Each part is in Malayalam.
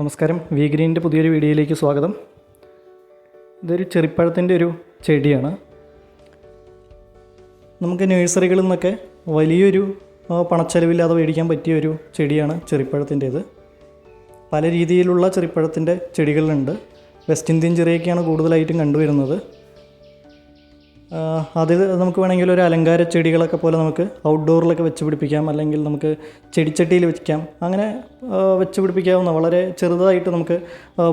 നമസ്കാരം. വി ഗ്രീനിന്റെ പുതിയൊരു വീഡിയോയിലേക്ക് സ്വാഗതം. ഇതൊരു ചെറിപ്പഴത്തിന്റെ ഒരു ചെടിയാണ്. നമുക്ക് നഴ്സറികളിൽ നിന്നൊക്കെ വലിയൊരു പണച്ചെലവില്ലാതെ മേടിക്കാൻ പറ്റിയ ഒരു ചെടിയാണ് ചെറിപ്പഴത്തിന്റേത്. പല രീതിയിലുള്ള ചെറിപ്പഴത്തിന്റെ ചെടികളുണ്ട്. വെസ്റ്റ് ഇന്ത്യൻ ചെറിയൊക്കെയാണ് കൂടുതലായിട്ടും കണ്ടുവരുന്നത്. അതിൽ നമുക്ക് വേണമെങ്കിൽ ഒരു അലങ്കാര ചെടികളൊക്കെ പോലെ നമുക്ക് ഔട്ട്ഡോറിലൊക്കെ വെച്ച് പിടിപ്പിക്കാം. അല്ലെങ്കിൽ നമുക്ക് ചെടിച്ചട്ടിയിൽ വെക്കാം. അങ്ങനെ വെച്ച് പിടിപ്പിക്കാവുന്ന വളരെ ചെറുതായിട്ട് നമുക്ക്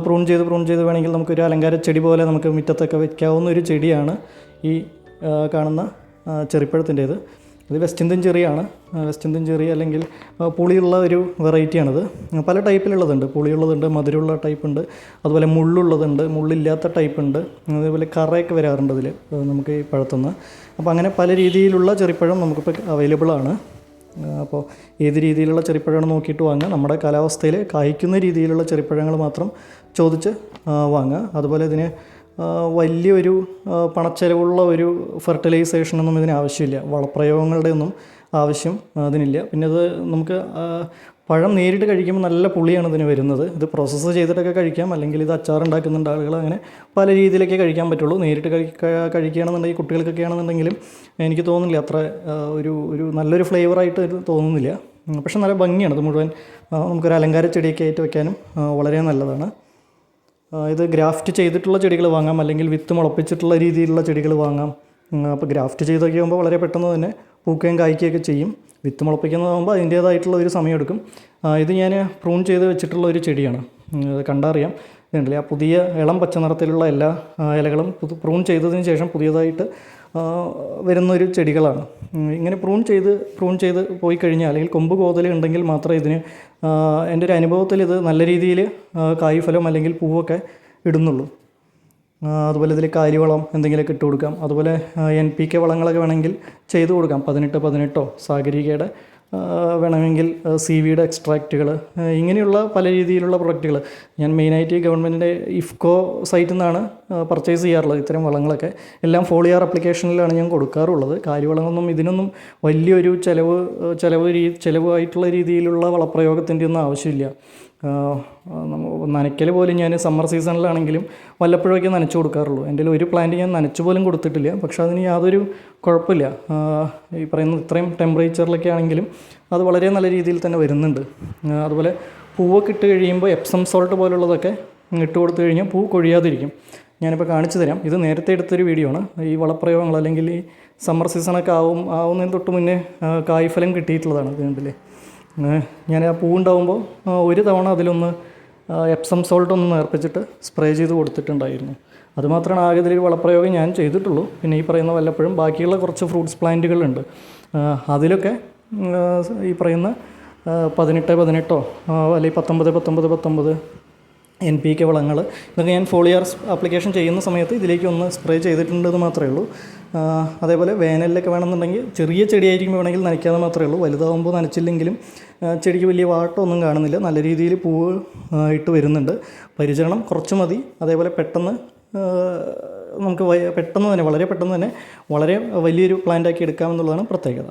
പ്രൂൺ ചെയ്ത് പ്രൂൺ ചെയ്ത് വേണമെങ്കിൽ നമുക്കൊരു അലങ്കാര ചെടി പോലെ നമുക്ക് മുറ്റത്തൊക്കെ വെക്കാവുന്ന ഒരു ചെടിയാണ് ഈ കാണുന്ന ചെറിപ്പഴത്തിന്റേത്. ഇത് വെസ്റ്റ് ഇന്ത്യൻ ചെറിയാണ്. വെസ്റ്റ് ഇന്ത്യൻ ചെറി അല്ലെങ്കിൽ പുളിയുള്ള ഒരു വെറൈറ്റിയാണിത്. പല ടൈപ്പിലുള്ളതുണ്ട്. പുളിയുള്ളതുണ്ട് മധുരമുള്ള ടൈപ്പ് ഉണ്ട് അതുപോലെ മുള്ളുള്ളതുണ്ട് മുള്ളില്ലാത്ത ടൈപ്പ് ഉണ്ട് അതേപോലെ കറയൊക്കെ വരാറുണ്ട് ഇതിൽ നമുക്ക് ഈ പഴത്തുനിന്ന്. അപ്പോൾ അങ്ങനെ പല രീതിയിലുള്ള ചെറിപ്പഴം നമുക്കിപ്പോൾ അവൈലബിൾ ആണ്. അപ്പോൾ ഏത് രീതിയിലുള്ള ചെറിപ്പഴമാണ് നോക്കിയിട്ട് വാങ്ങുക. നമ്മുടെ കാലാവസ്ഥയിൽ കായ്ക്കുന്ന രീതിയിലുള്ള ചെറിപ്പഴങ്ങൾ മാത്രം ചോദിച്ച് വാങ്ങുക. അതുപോലെ ഇതിന് വലിയൊരു പണച്ചെലവുള്ള ഒരു ഫെർട്ടിലൈസേഷനൊന്നും ഇതിന് ആവശ്യമില്ല. വളപ്രയോഗങ്ങളുടെ ഒന്നും ആവശ്യം അതിനില്ല. പിന്നെ അത് നമുക്ക് പഴം നേരിട്ട് കഴിക്കുമ്പോൾ നല്ല പുളിയാണ് ഇതിന് വരുന്നത്. ഇത് പ്രോസസ്സ് ചെയ്തിട്ടൊക്കെ കഴിക്കാം. അല്ലെങ്കിൽ ഇത് അച്ചാർ ഉണ്ടാക്കുന്നുണ്ട് ആളുകൾ അങ്ങനെ പല രീതിയിലൊക്കെ കഴിക്കാൻ പറ്റുള്ളൂ. നേരിട്ട് കഴി കഴിക്കുകയാണെന്നുണ്ടെങ്കിൽ കുട്ടികൾക്കൊക്കെ ആണെന്നുണ്ടെങ്കിലും എനിക്ക് തോന്നുന്നില്ല അത്ര ഒരു ഒരു നല്ലൊരു ഫ്ലേവറായിട്ട് തോന്നുന്നില്ല. പക്ഷെ നല്ല ഭംഗിയാണ്. ഇത് മുഴുവൻ നമുക്കൊരു അലങ്കാര ചെടിയൊക്കെ ആയിട്ട് വെക്കാനും വളരെ നല്ലതാണ്. ഇത് ഗ്രാഫ്റ്റ് ചെയ്തിട്ടുള്ള ചെടികൾ വാങ്ങാം അല്ലെങ്കിൽ വിത്ത് മുളപ്പിച്ചിട്ടുള്ള രീതിയിലുള്ള ചെടികൾ വാങ്ങാം. അപ്പോൾ ഗ്രാഫ്റ്റ് ചെയ്തൊക്കെ ആകുമ്പോൾ വളരെ പെട്ടെന്ന് തന്നെ പൂക്കുകയും കായ്ക്കുകയൊക്കെ ചെയ്യും. വിത്ത് മുളപ്പിക്കുന്നതാകുമ്പോൾ അതിന്റേതായിട്ടുള്ള ഒരു സമയമെടുക്കും ഇത് ഞാൻ പ്രൂൺ ചെയ്ത് വെച്ചിട്ടുള്ള ഒരു ചെടിയാണ്. കണ്ടറിയാം. ഇതുണ്ടല്ലേ ആ പുതിയ ഇളം പച്ച നിറത്തിലുള്ള എല്ലാ ഇലകളും പ്രൂൺ ചെയ്തതിന് ശേഷം പുതിയതായിട്ട് വരുന്ന വരുന്നൊരു ചെടികളാണ്. ഇങ്ങനെ പ്രൂൺ ചെയ്ത് പ്രൂൺ ചെയ്ത് പോയി കഴിഞ്ഞാൽ അല്ലെങ്കിൽ കൊമ്പ് കോതൽ ഉണ്ടെങ്കിൽ മാത്രമേ ഇതിന് എന്റെ ഒരു അനുഭവത്തിൽ ഇത് നല്ല രീതിയിൽ കായ്ഫലം അല്ലെങ്കിൽ പൂവൊക്കെ ഇടുന്നുള്ളൂ. അതുപോലെ ഇതിൽ കാരിവളം എന്തെങ്കിലുമൊക്കെ ഇട്ട് കൊടുക്കാം. അതുപോലെ എൻ പി കെ വളങ്ങളൊക്കെ വേണമെങ്കിൽ ചെയ്ത് കൊടുക്കാം. പതിനെട്ട് പതിനെട്ടോ സാഗരികയുടെ വേണമെങ്കിൽ സി വിയുടെ എക്സ്ട്രാക്റ്റുകൾ ഇങ്ങനെയുള്ള പല രീതിയിലുള്ള പ്രൊഡക്റ്റുകൾ ഞാൻ മെയിനായിട്ട് ഗവൺമെന്റിന്റെ ഇഫ്കോ സൈറ്റിൽ നിന്നാണ് പർച്ചേസ് ചെയ്യാറുള്ളത്. ഇത്തരം വളങ്ങളൊക്കെ എല്ലാം ഫോളിയാർ അപ്ലിക്കേഷനിലാണ് ഞാൻ കൊടുക്കാറുള്ളത്. കാര്യവളങ്ങളൊന്നും ഇതിനൊന്നും വലിയൊരു ചിലവ് ചിലവ് രീ ചിലവായിട്ടുള്ള രീതിയിലുള്ള വളപ്രയോഗത്തിന്റെ ഒന്നും ആവശ്യമില്ല. നനയ്ക്കൽ പോലും ഞാൻ സമ്മർ സീസണിലാണെങ്കിലും വല്ലപ്പോഴൊക്കെ നനച്ചു കൊടുക്കാറുള്ളൂ. എന്റെ ഒരു പ്ലാന്റ് ഞാൻ നനച്ചു പോലും കൊടുത്തിട്ടില്ല. പക്ഷെ അതിന് യാതൊരു കുഴപ്പമില്ല. ഈ പറയുന്ന ഇത്രയും ടെമ്പറേച്ചറിലൊക്കെ ആണെങ്കിലും അത് വളരെ നല്ല രീതിയിൽ തന്നെ വരുന്നുണ്ട്. അതുപോലെ പൂവൊക്കെ ഇട്ട് കഴിയുമ്പോൾ എപ്സം സോൾട്ട് പോലുള്ളതൊക്കെ ഇട്ട് കൊടുത്തു കഴിഞ്ഞാൽ പൂ കൊഴിയാതിരിക്കും. ഞാനിപ്പോൾ കാണിച്ചു തരാം. ഇത് നേരത്തെ എടുത്തൊരു വീഡിയോ ആണ്. ഈ വളപ്രയോഗങ്ങൾ അല്ലെങ്കിൽ ഈ സമ്മർ സീസണൊക്കെ ആവും ആവുന്നതിന് തൊട്ട് മുന്നേ കായ്ഫലം കിട്ടിയിട്ടുള്ളതാണ് ഇത് കണ്ടില്ലേ? ഞാൻ ആ പൂവുണ്ടാവുമ്പോൾ ഒരു തവണ അതിലൊന്ന് എപ്സം സോൾട്ട് ഒന്ന് നേർപ്പിച്ചിട്ട് സ്പ്രേ ചെയ്ത് കൊടുത്തിട്ടുണ്ടായിരുന്നു. അതുമാത്രമാണ് ആകെ ഇതിൽ വളപ്രയോഗം ഞാൻ ചെയ്തിട്ടുള്ളൂ. പിന്നെ ഈ പറയുന്ന വല്ലപ്പോഴും ബാക്കിയുള്ള കുറച്ച് ഫ്രൂട്ട്സ് പ്ലാന്റുകളുണ്ട് അതിലൊക്കെ ഈ പറയുന്ന പതിനെട്ട് പതിനെട്ടോ അല്ലെങ്കിൽ പത്തൊമ്പത് പത്തൊമ്പത് പത്തൊമ്പത് എൻ പി കെ വളങ്ങൾ ഇതൊക്കെ ഞാൻ ഫോളിയർ ആപ്ലിക്കേഷൻ ചെയ്യുന്ന സമയത്ത് ഇതിലേക്ക് ഒന്ന് സ്പ്രേ ചെയ്തിട്ടുണ്ടെന്ന് മാത്രമേ ഉള്ളൂ. അതേപോലെ വേനലിലൊക്കെ വേണമെന്നുണ്ടെങ്കിൽ ചെറിയ ചെടിയായിരിക്കും വേണമെങ്കിൽ നനയ്ക്കാതെ മാത്രമേ ഉള്ളൂ. വലുതാകുമ്പോൾ നനച്ചില്ലെങ്കിലും ചെടിക്ക് വലിയ വാട്ടമൊന്നും കാണുന്നില്ല. നല്ല രീതിയിൽ പൂവ് ഇട്ട് വരുന്നുണ്ട്. പരിചരണം കുറച്ച് മതി. അതേപോലെ പെട്ടെന്ന് നമുക്ക് പെട്ടെന്ന് തന്നെ വളരെ പെട്ടെന്ന് തന്നെ വളരെ വലിയൊരു പ്ലാന്റാക്കി എടുക്കാമെന്നുള്ളതാണ് പ്രത്യേകത.